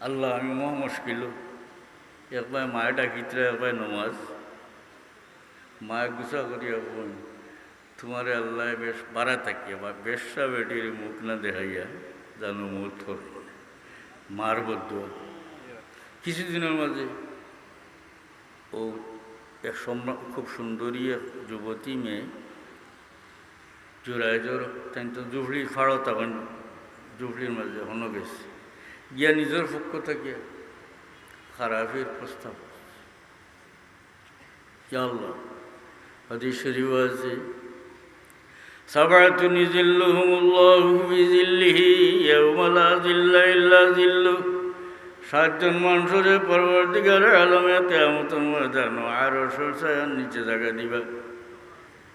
আল্লাহ, আমি মহা মুশকিল। একবার মায়ে ডাকিতে একবার নমাজ। মায়ে গুছা করিয়া বোন তোমারে আল্লাহ বেশ বাড়া থাকিয়া বা বেশা বেটির মুখ না দেখাইয়া জানো মুখ থর মার বদ্ধ কিছুদিনের মাঝে ও এক সম্রা- খুব সুন্দরী এক যুবতী মেয়ে জোড়ায় জোর তাই তো জুফড়ি ফাড়ো তখন জুফড়ির মাঝে হনো গেছে গিয়া নিজের পক্ষ থেকে খারাপের প্রস্তাব আল্লাহ, হাদিস শরীফ আছে সাবাতুন ইজিল্লুহুমুল্লাহু বিজিল্লিহি ইয়াউমা লা জিল্লা ইল্লা জিল্লুহ সাতজন মানুষের পরবর্তীকার আলমে তেমতন ময়দান আরও সরসায়ার নিচে জায়গা দিবা,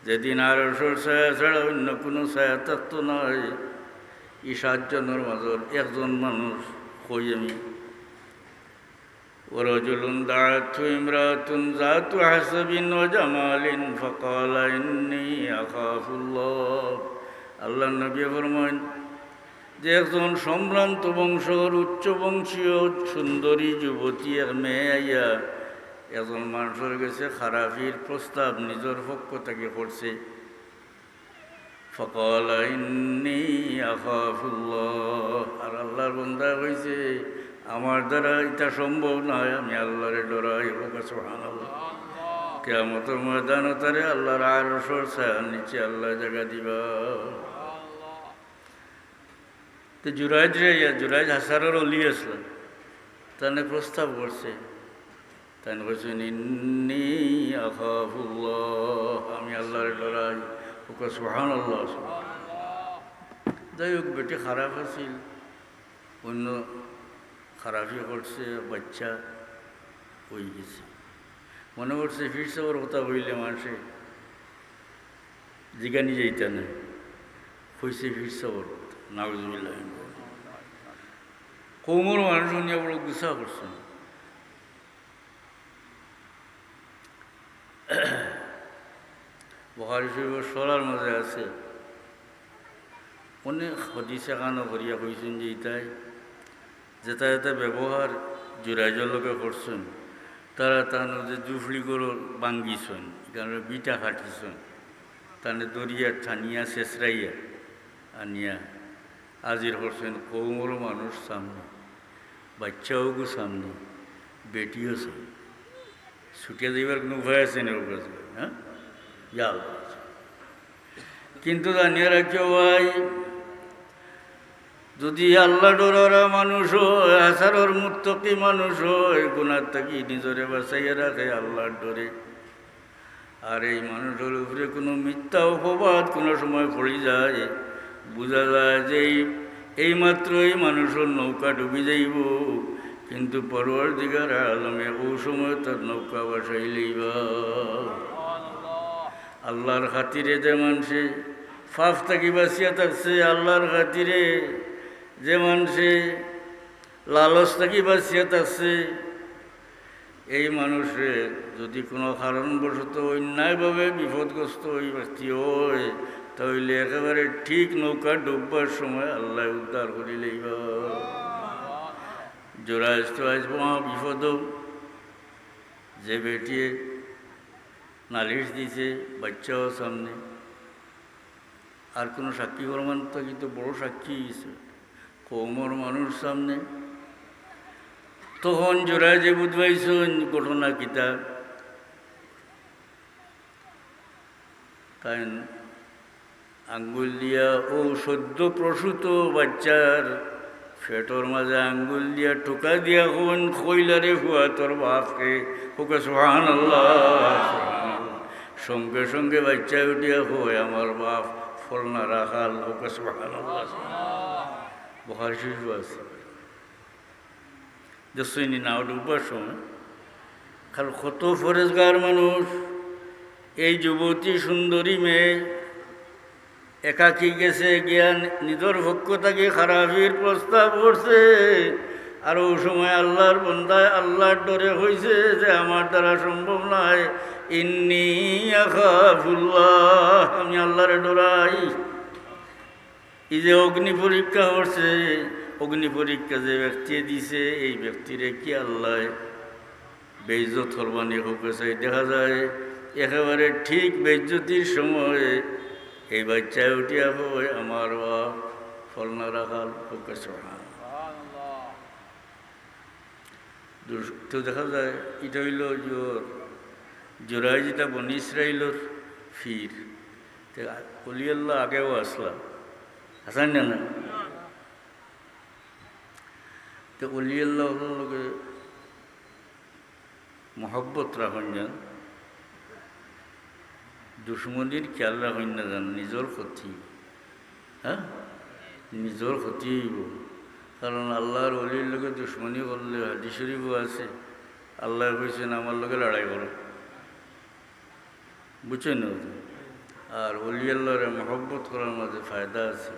যেদিন আরও সরসায়া ছাড়া অন্য কোনো ছায়া তত্ত্ব নয় এই সাতজনের মাজর একজন মানুষ কই আমি ورجل دعته امرأة ذات حسب وجمال فقال إني أخاف الله আল্লাহ নবী ফরমান যে একজন সম্ভ্রান্ত বংশর উচ্চ বংশীয় সুন্দরী যুবতী এক মেয়ে আইয়া একজন মানুষের কাছে খারাপির প্রস্তাব নিজের পক্ষ থেকে করছে ফকল ইন্নি আখাফুল্লাহ। আর আল্লাহর বন্ধা হয়েছে আমার দ্বারা এটা সম্ভব নয় আমি আল্লাহরে ডরাই সুবহানাল্লাহ। কেমতের ময়দান তারে আল্লাহর আর সরসা নিচে আল্লাহ জায়গা দিবা। তো জুরাইজ রে ইয়া জুরাইজ হাসারের অলি আসলো। তাহলে প্রস্তাব করছে। তাই বলছেন ইন্নি আখাফুল্লাহ আমি আল্লাহর ডরাই সুহান আল্লাহ যাই হোক বেটি খারাপ আছিল। অন্য খারাপই করছে, বাচ্চা হয়ে গেছে। মনে করছে ফিরছে ওর কথা বললে মানুষে। জিগানি যাইতে না হয়েছে ফিরছে ওর নাগজবিল্লাহ কৌমর মানুষ নিয়ে বড় গুসা করছে। বহারি শরীফের সরার মাঝে আছে। অনেক হদিসে কানো করিয়া কইছেন যে ইতাই যেটা এটা ব্যবহার জোরাইজর লোকে করছেন, তারা তার যে জুফলি করে বাঙ্গিছেন কারণ বিটা কাটিছেন তানে দরিয়া ঠানিয়া শেষরাইয়া আনিয়া হাজির করছেন, কৌমর মানুষ সামনে, বাচ্চাও গো সামনে, বেটিও সামনে। ছুটিয়ে দেবার কোনো উপায় আছে না কাছে হ্যাঁ? যাও। কিন্তু জানিয়ে রাখিও ভাই, যদি আল্লাহ ডরারা মানুষ হয় আসারর মুক্তকি মানুষ হয় গুণার থাকি নিজরে বাসাইয়া রাখে আল্লাহর ডরে। আর এই মানুষের উপরে কোনো মিথ্যা অপবাদ কোনো সময় পড়ে যায়, বোঝা যায় যে এই- এইমাত্র এই মানুষের নৌকা ডুবি যাইব। কিন্তু পরবর দিগার আলমে ও সময় তার নৌকা বাসাইলেই বা আল্লাহর খাতিরে যে মানুষে ফাফ থাকি বাঁচিয়া থাকছে, আল্লাহর খাতিরে যে মানুষে লালচ থাকি বাঁচিয়া থাকছে। এই মানুষে যদি কোনো কারণবশত অন্যায়ভাবে বিপদগ্রস্ত হই ব্যক্তি হয়, তাহলে একেবারে ঠিক নৌকা ডুববার সময় আল্লাহ উদ্ধার করিলেই বা জোড়াইজ তো আজ মহা বিপদ যে বেটিয়ে নালিশ দিছে বাচ্চাও সামনে। আর কোনো সাক্ষী প্রমাণ তো কিন্তু বড় সাক্ষী হয়েছে। কৌমর মানুষ সামনে। তখন জোড়ায় যে বুধবাইছেন ঘটনা কিতা? তাই আঙ্গুল দিয়া ও সদ্য প্রসূত বাচ্চার ফেটর মাঝে আঙ্গুল দিয়া ঠোকা দিয়া কোন কইলারে হুয়া তোর বাপকে? ওকে সোহান আল্লাহ সঙ্গে সঙ্গে বাচ্চা উঠিয়া হয় আমার বাপ ফলনা রাখাল ওকে বহার শিশু আছে। যশইনি নাও ডুববার সময় কারণ কত ফরেজগার মানুষ। এই যুবতী সুন্দরী মেয়ে একাকি গেছে জ্ঞান নিজের পক্ষ থেকে খারাপির প্রস্তাব করছে। আর ওই সময় আল্লাহর বন্ধায় আল্লাহর ডরে হয়েছে যে আমার দ্বারা সম্ভব নয় ইন্নি আমি আল্লাহরে ডরাই। এই যে অগ্নি পরীক্ষা করছে অগ্নি পরীক্ষা যে ব্যক্তি দিছে, এই ব্যক্তিরে কি আল্লাহ বেইজত করবানি হোক দেখা যায় একেবারে ঠিক বেজ্জতির সময়ে এই বাচ্চায় উঠিয়া হয় আমার বাপ ফলনা রাখাল, হোক সোহা তো দেখা যায়, এটা হইল জোর। জোরাই যেটা বনি ইসরাইলর ফির। অলিয়াল্লাহ আগেও আসলাম। আসান না না? তো অলিয়াল্লাহ লগে মহব্বত রাখুন যান দুশ্মনির খেয়াল রাখুন না যান নিজের ক্ষতি। হ্যাঁ? নিজের ক্ষতি হইব। কারণ আল্লাহর অলির লোকে দুশ্মনী করলে হাদি শরীফও আছে, আল্লাহ কইছেন, আমার লোকে লড়াই করো। বুঝছেন? আর অলি আল্লাহরে মহব্বত করার মাঝে ফায়দা আছে।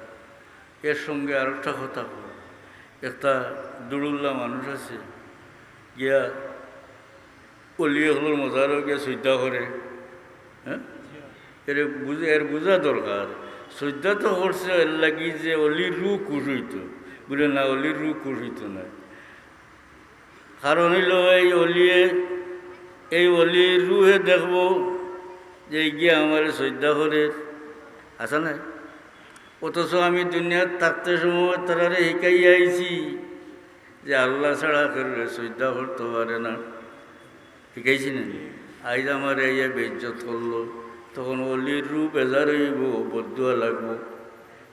এর সঙ্গে আর একটা কথা হলো একটা দুরুল্লাহ মানুষ আছে, গিয়া অলি হলোর মজারও গিয়া শ্রদ্ধা করে হ্যাঁ? এর বুঝে, এর বোঝা দরকার। শ্রদ্ধা তো করছে লাগি যে অলির রু কুশ হইতো বলে না অলির রু হইতো না কারণ হইল এই অলিয়ে, এই অলির রুহে দেখব যে গিয়ে আমার শ্রদ্ধা করে। আসা নাই? অথচ আমি দুনিয়ার থাকতে সময় তারারে শিকাই আইছি যে আল্লাহ ছাড়া করলে শ্রদ্ধা করতে পারে না। শিখাইছি না? আইজ আমার এই বেজ্জত করল। তখন অলির রূপ বেজার হইব, বদুয়া লাগবো।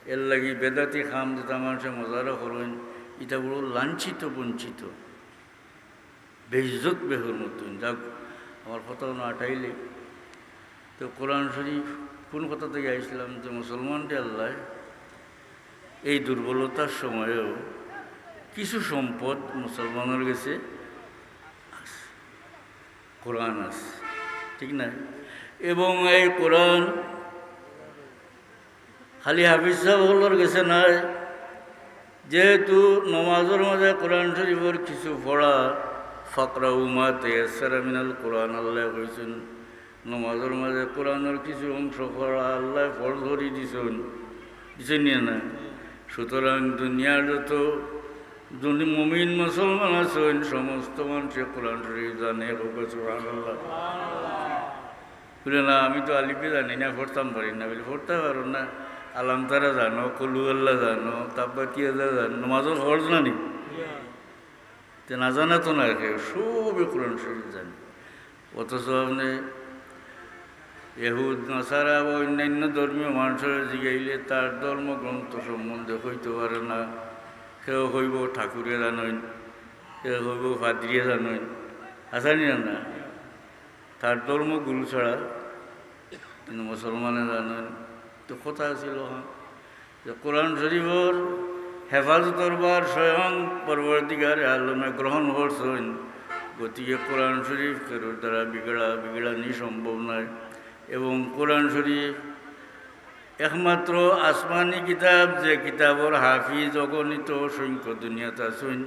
এর লাগি বেদাতি খাম যেটা মানুষের মজারা করেন এটা বড় লাঞ্ছিত, বঞ্চিত। বেইজত বেহর মতন। যাক, আমার কথা আটাইলে। তো কোরআন শরীফ কোন কথা থেকে আইছিলাম যে মুসলমানটি আল্লাহ, এই দুর্বলতার সময়েও কিছু সম্পদ মুসলমানের কাছে কোরআন আছে ঠিক না এবং এই কোরআন খালি হাফিজ সাহেবগুলোর গেছে নাই। যেহেতু নমাজের মাঝে কোরআন শরীফের কিছু পড়া ফকরা উমাতে মিনাল কোরআন আল্লাহ কইছেন নমাজের মাঝে কোরআনের কিছু অংশ পড়া আল্লাহ ফল ধরি দিছেন। দিছেন নিয়ে না? সুতরাং দুনিয়ার যত যদি মুমিন মুসলমান আছেন সমস্ত মানুষে কোরআন শরীফ জানে আল্লাহ বলে না আমি তো আলিপি জানি না পড়তাম পারি না। বলে পড়তে পারো না। আলাম তারা জানো কলু আল্লাহ জানো তারপর কি জানো নমাজের ফরজ জানি তে না জানা তো না কেউ সবই কোরআন শরীফ জানি। অথচ আপনি এহুদ নাসারা বা অন্যান্য ধর্মীয় মানুষের জিগাইলে তার ধর্মগ্রন্থ সম্বন্ধে হইতে পারে না। কেউ হইব ঠাকুরে জানইন কেউ হইব ফাদ্রিয়ে জানইন আসানি না? তার ধর্মগুরু ছাড়া কিন্তু মুসলমানে জানেন তো কথা ছিল যে কোরআন শরীফর হেফাজতর বার স্বয়ং পরবর্তীকার আলমে গ্রহণ করছেন গতিকে কোরআন শরীফ কেরোর দ্বারা বিগড়া বিগড়ানি সম্ভব নয় এবং কোরআন শরীফ একমাত্র আসমানি কিতাব যে কিতাবর হাফিজ, অগণিত অসংখ্য দুনিয়াতে আছেন।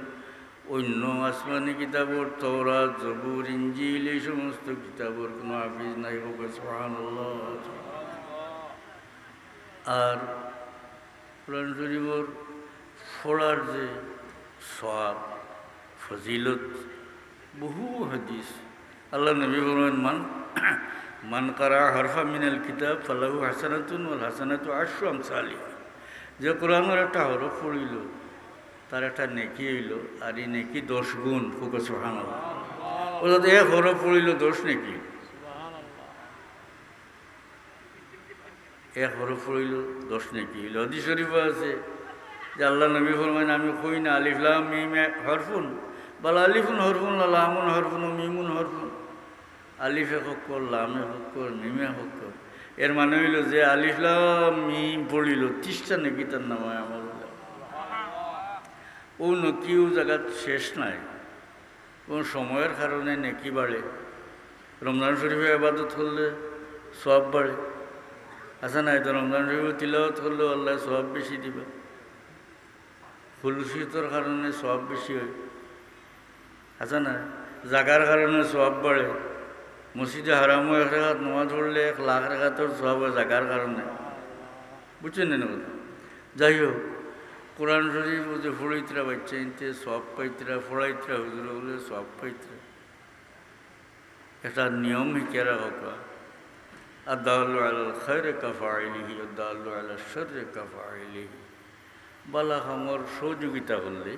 অন্য আসমানি কিতাবর তওরা জবুর ইঞ্জিল, এই সমস্ত কিতাবর কোনো হাফিজ নাই হোক সুবহানাল্লাহ। আর কোরআন শরীফর ফোড়ার যে সব ফজিলত, বহু হাদিস। আল্লাহ নবী বলেন, মান মান কারা হরফা মিনাল কিতাব, ফালাহু হাসানাতুন ওয়াল হাসানাতু আশু আমসালি যে কোরআনের একটা হরফ পড়িল, তার একটা নেকি হইল, আর এই নেকি দশ গুণ ফুকে সোহান অর্থাৎ এক হরফ পড়িল দোষ নেকি। এক হরফ পড়িল দশ নেকি হইল। হদি শরীফ আছে যে আল্লাহ নবী ফরমাইন, আমি কই না আলিফলাম মিম হরফুন? বলা, আলিফুন হরফুন লামুন হরফুন মিমুন হরফুন? আলিফে হক্কর লামে হক্কর মিমে হক্কর এর মানে হইল যে আলিফলাম মিম পড়িল, তিরিশটা নাকি তার নামায় আমার ও নকিও জায়গাত শেষ নাই। এবং সময়ের কারণে নেকি বাড়ে। রমজান শরীফে আবাদত করলে সব বাড়ে। আচ্ছা নাই তো রমজান শরীফে তিলাওয়াত করলে আল্লাহ সব বেশি দিবে। ফুলশীতর কারণে সব বেশি হয়। আচ্ছা না জাগার কারণে সব বাড়ে। মসজিদে হারামো এক রেখাত, নমাজ পড়লে এক লাখ রেখাতর সব হয় জাগার কারণে। বুঝছেন না কথা? যাই হোক, কোরআন শরীফ যে ফড়াইতরা বাচ্চা ইনতে সব পাইতরা ফড়াইতরা হুজুর বলে সব পাইতরা। একটা নিয়ম হিকেরা হোক আদালু আল খৈরে কাফাইলিহি আদালু আল শর্রে কাফাইলিহি বালা খামর সহযোগিতা করলে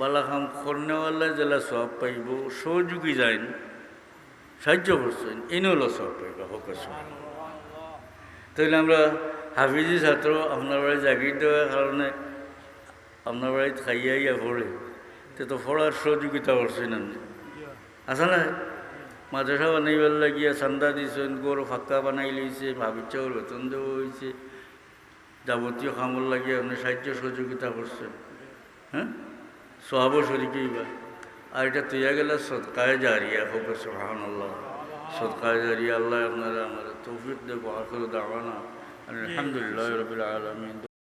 বালা খাম করনেওয়ালা জেলা সব পাইব, সহযোগী যাইন, সাহায্য করছেন এনেও সব পাইব, হোক তাহলে আমরা হাফিজি ছাত্র আপনার বাড়ি চাকরি দেওয়ার কারণে আপনার বাড়িতে খাইয়া ইয়া পড়ে তে পড়ার সহযোগিতা করছেন আপনি। আছে না? মাদ্রাসা বানাইবার লাগিয়া চান্দা দিছেন গরু ফাঁকা বানাই লইছে ভাবিচ্ছে ওর বেতন দেওয়া হয়েছে যাবতীয় কামর লাগিয়ে আপনি সাহায্য সহযোগিতা করছেন। হ্যাঁ? সহাব শরিকেই বা আর এটা তৈয়া গেলে সৎকায় জারিয়া হোক সোহান আল্লাহ সৎকায় জারিয়া আল্লাহ আপনারা আমার তৌফিক দেবো আখর দাওয়ানা। আলহামদুলিল্লাহ রবিল আলমিন।